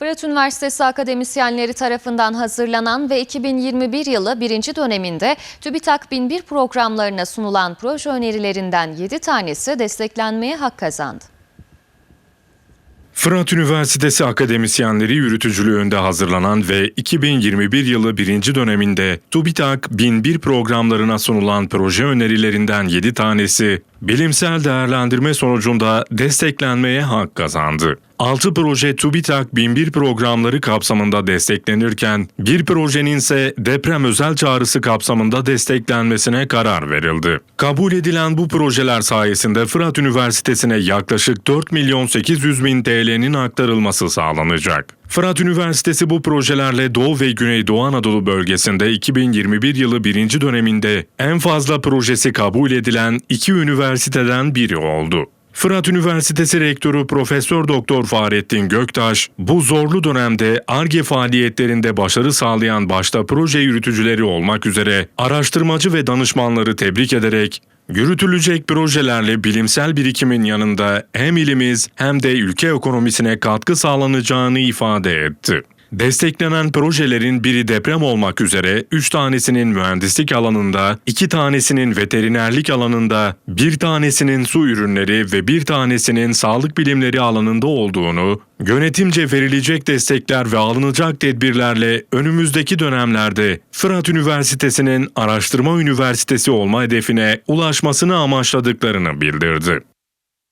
Fırat Üniversitesi akademisyenleri tarafından hazırlanan ve 2021 yılı birinci döneminde TÜBİTAK 1001 programlarına sunulan proje önerilerinden 7 tanesi desteklenmeye hak kazandı. Fırat Üniversitesi akademisyenleri yürütücülüğünde hazırlanan ve 2021 yılı birinci döneminde TÜBİTAK 1001 programlarına sunulan proje önerilerinden 7 tanesi bilimsel değerlendirme sonucunda desteklenmeye hak kazandı. 6 proje TÜBİTAK 1001 programları kapsamında desteklenirken bir projenin ise deprem özel çağrısı kapsamında desteklenmesine karar verildi. Kabul edilen bu projeler sayesinde Fırat Üniversitesi'ne yaklaşık 4 milyon 800 bin TL'nin aktarılması sağlanacak. Fırat Üniversitesi bu projelerle Doğu ve Güneydoğu Anadolu bölgesinde 2021 yılı birinci döneminde en fazla projesi kabul edilen iki üniversiteden biri oldu. Fırat Üniversitesi Rektörü Profesör Doktor Fahrettin Göktaş, bu zorlu dönemde ARGE faaliyetlerinde başarı sağlayan başta proje yürütücüleri olmak üzere araştırmacı ve danışmanları tebrik ederek Yürütülecek projelerle bilimsel birikimin yanında hem ilimiz hem de ülke ekonomisine katkı sağlanacağını ifade etti. Desteklenen projelerin biri deprem olmak üzere 3 tanesinin mühendislik alanında, 2 tanesinin veterinerlik alanında, bir tanesinin su ürünleri ve bir tanesinin sağlık bilimleri alanında olduğunu, yönetimce verilecek destekler ve alınacak tedbirlerle önümüzdeki dönemlerde Fırat Üniversitesi'nin araştırma üniversitesi olma hedefine ulaşmasını amaçladıklarını bildirdi.